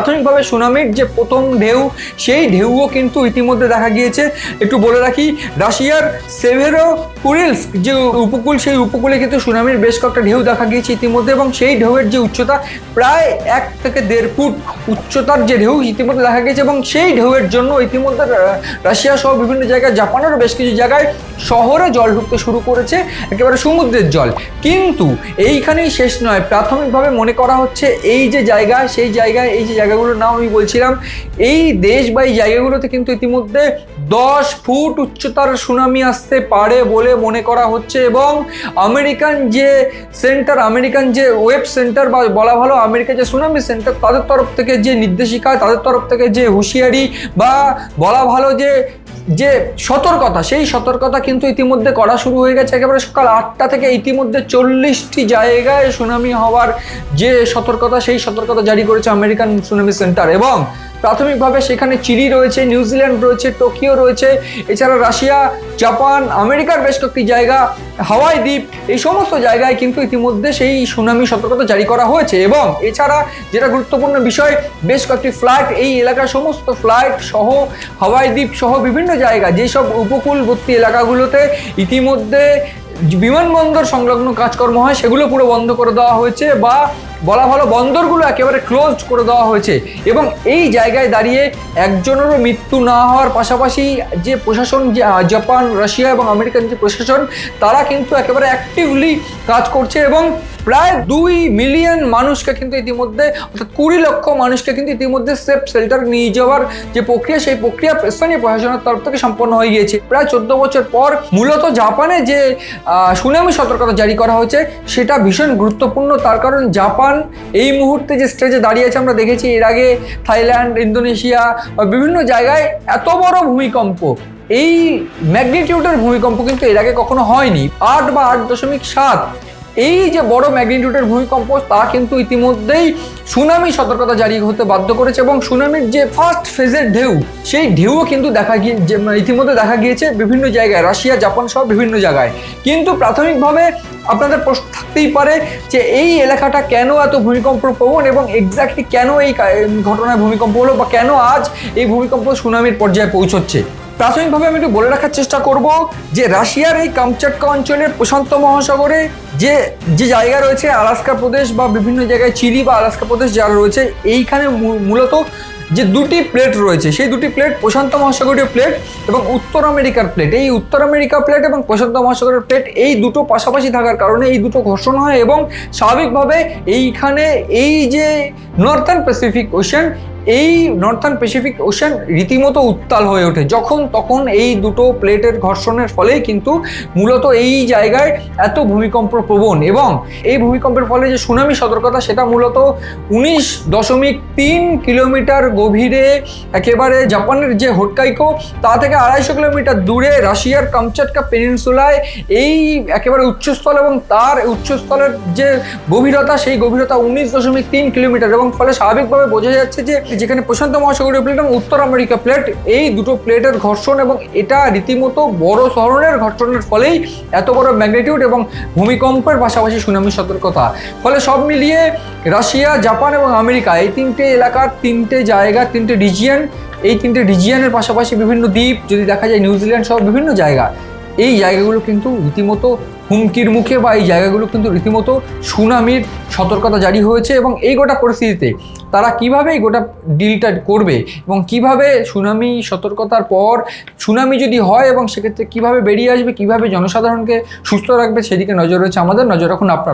প্রাথমিকভাবে সুনামির যে প্রথম ঢেউ, সেই ঢেউও কিন্তু ইতিমধ্যে দেখা গিয়েছে। একটু বলে রাখি, রাশিয়ার সেভেরো কুরিলস যে উপকূল, সেই উপকূলে কিন্তু সুনামির বেশ কয়েকটা ঢেউ দেখা গিয়েছে ইতিমধ্যে এবং সেই ঢেউয়ের যে উচ্চতা প্রায় এক থেকে দেড় ফুট উচ্চতার যে ঢেউ ইতিমধ্যে দেখা গিয়েছে এবং সেই ঢেউয়ের জন্য ইতিমধ্যে রাশিয়া সহ বিভিন্ন জায়গায়, জাপানেরও বেশ কিছু জায়গায় শহরে জল ঢুকতে শুরু করেছে, একেবারে সমুদ্রের জল। কিন্তু এইখানেই শেষ নয়। প্রাথমিকভাবে মনে করা হচ্ছে, এই যে জায়গা, সেই জায়গায়, এই যে জায়গাগুলোর নাম আমি বলছিলাম, এই দেশ বা এই জায়গাগুলোতে কিন্তু ইতিমধ্যে দশ ফুট উচ্চতার সুনামি আসতে পারে বলে মনে করা হচ্ছে এবং আমেরিকান যে সেন্টার, আমেরিকান যে ওয়েব সেন্টার বা বলা ভালো আমেরিকা যে সুনামি সেন্টার, তাদের তরফ থেকে যে নির্দেশিকা, তাদের তরফ থেকে যে হুঁশিয়ারি বা বলা ভালো যে যে সতর্কতা, সেই সতর্কতা কিন্তু ইতিমধ্যে করা শুরু হয়ে গেছে। একেবারে সকাল আটটা থেকে ইতিমধ্যে চল্লিশটি জায়গায় সুনামি হওয়ার যে সতর্কতা, সেই সতর্কতা জারি করেছে আমেরিকান সুনামি সেন্টার। এবং প্রাথমিকভাবে সেখানে চিলি রয়েছে, নিউজিল্যান্ড রয়েছে, টোকিও রয়েছে, এছাড়া রাশিয়া, জাপান, আমেরিকার বেশ কয়েকটি জায়গা হাওয়াই দ্বীপ, এই সমস্ত জায়গায় কিন্তু ইতিমধ্যে সেই সুনামি সতর্কতা জারি করা হয়েছে এবং এছাড়া যেটা গুরুত্বপূর্ণ বিষয়, বেশ কয়েকটি ফ্ল্যাট, এই এলাকার সমস্ত ফ্ল্যাট সহ হাওয়াই দ্বীপ সহ বিভিন্ন জায়গা, যেসব উপকূলবর্তী এলাকাগুলোতে ইতিমধ্যে বিমানবন্দর সংলগ্ন কাজকর্ম হয়, সেগুলো পুরো বন্ধ করে দেওয়া হয়েছে বা বলা ভালো বন্দরগুলো একেবারে ক্লোজড করে দেওয়া হয়েছে এবং এই জায়গায় দাঁড়িয়ে একজনেরও মৃত্যু না হওয়ার পাশাপাশি যে প্রশাসন জাপান, রাশিয়া এবং আমেরিকান যে প্রশাসন, তারা কিন্তু একেবারে অ্যাক্টিভলি কাজ করছে এবং প্রায় দুই মিলিয়ন মানুষকে কিন্তু ইতিমধ্যে, অর্থাৎ কুড়ি লক্ষ মানুষকে কিন্তু ইতিমধ্যে সেফ শেল্টার নিয়ে যাওয়ার যে প্রক্রিয়া, সেই প্রক্রিয়া স্থানীয় প্রশাসনের তরফ থেকে সম্পন্ন হয়ে গিয়েছে। প্রায় চোদ্দ বছর পর মূলত জাপানে যে সুনামি সতর্কতা জারি করা হয়েছে, সেটা ভীষণ গুরুত্বপূর্ণ। তার কারণ জাপান এই মুহূর্তে যে স্টেজে দাঁড়িয়ে আছে, আমরা দেখেছি এর আগে থাইল্যান্ড, ইন্দোনেশিয়া বিভিন্ন জায়গায় এত বড় ভূমিকম্প। এই ম্যাগনিটিউডের ভূমিকম্প কিন্তু এর আগে কখনো হয়নি। আট বা আট দশমিক সাত এই যে বড় ম্যাগনিটিউডের ভূমিকম্প তা কিন্তু ইতিমধ্যেই সুনামি সতর্কতা জারি হতে বাধ্য করেছে এবং সুনামির যে ফার্স্ট ফেজের ঢেউ, সেই ঢেউও কিন্তু দেখা গিয়ে মানে ইতিমধ্যে দেখা গিয়েছে বিভিন্ন জায়গায়, রাশিয়া, জাপান সহ বিভিন্ন জায়গায়। কিন্তু প্রাথমিকভাবে আপনাদের প্রশ্ন থাকতেই পারে যে এই এলাকাটা কেন এত ভূমিকম্প প্রবণ এবং এক্স্যাক্টলি কেন এই ঘটনায় ভূমিকম্প হলো বা কেন আজ এই ভূমিকম্প সুনামির পর্যায়ে পৌঁছচ্ছে? প্রাথমিকভাবে আমি একটু বলে রাখার চেষ্টা করব যে রাশিয়ার এই কামচাটকা অঞ্চলের প্রশান্ত মহাসাগরে যে যে জায়গা রয়েছে আলাস্কা প্রদেশ বা বিভিন্ন জায়গায় চিলি বা আলাস্কা প্রদেশ যারা রয়েছে, এইখানে মূলত যে দুটি প্লেট রয়েছে, সেই দুটি প্লেট প্রশান্ত মহাসাগরীয় প্লেট এবং উত্তর আমেরিকার প্লেট। এই উত্তর আমেরিকা প্লেট এবং প্রশান্ত মহাসাগরের প্লেট এই দুটো পাশাপাশি থাকার কারণে এই দুটো ঘর্ষণ হয় এবং স্বাভাবিকভাবে এইখানে এই যে নর্থার্ন প্যাসিফিক ওশান এই নর্থার্ন প্যাসিফিক ওশান রীতিমতো উত্তাল হয়ে ওঠে। যখন তখন এই দুটো প্লেটের ঘর্ষণের ফলেই কিন্তু মূলত এই জায়গায় এত ভূমিকম্প প্রবণ এবং এই ভূমিকম্পের ফলে যে সুনামি সতর্কতা, সেটা মূলত উনিশ দশমিক তিন কিলোমিটার গভীরে একেবারে জাপানের যে হোটকাইকো, তা থেকে আড়াইশো কিলোমিটার দূরে রাশিয়ার কামচাটকা পেনিনসুলায় এই একেবারে উচ্চস্থল এবং তার উচ্চস্থলের যে গভীরতা, সেই গভীরতা উনিশ দশমিক তিন কিলোমিটার এবং ফলে স্বাভাবিকভাবে বোঝা যাচ্ছে যে যেখানে প্রশান্ত মহাসাগরীয় প্লেট এবং উত্তর আমেরিকা প্লেট, এই দুটো প্লেটের ঘর্ষণ এবং এটা রীতিমতো বড় ধরনের ঘর্ষণের ফলেই এত বড় ম্যাগনিটিউড এবং ভূমিকম্পের পাশাপাশি সুনামি সতর্কতা। ফলে সব মিলিয়ে রাশিয়া, জাপান এবং আমেরিকা এই তিনটে এলাকার তিনটে জায়গা, তিনটে রিজিয়ান এই তিনটে রিজিয়ানের পাশাপাশি বিভিন্ন দ্বীপ, যদি দেখা যায় নিউজিল্যান্ড সহ বিভিন্ন জায়গা, এই জায়গাগুলো কিন্তু রীতিমতো হুমকির মুখে বা এই জায়গাগুলো কিন্তু রীতিমতো সুনামির সতর্কতা জারি হয়েছে এবং এই গোটা পরিস্থিতিতে তারা কীভাবে এই গোটা ডিলটা করবে এবং কীভাবে সুনামি, সতর্কতার পর সুনামি যদি হয় এবং সেক্ষেত্রে কীভাবে বেরিয়ে আসবে, কীভাবে জনসাধারণকে সুস্থ রাখবে, সেদিকে নজর রয়েছে আমাদের। নজর রাখুন আপনার।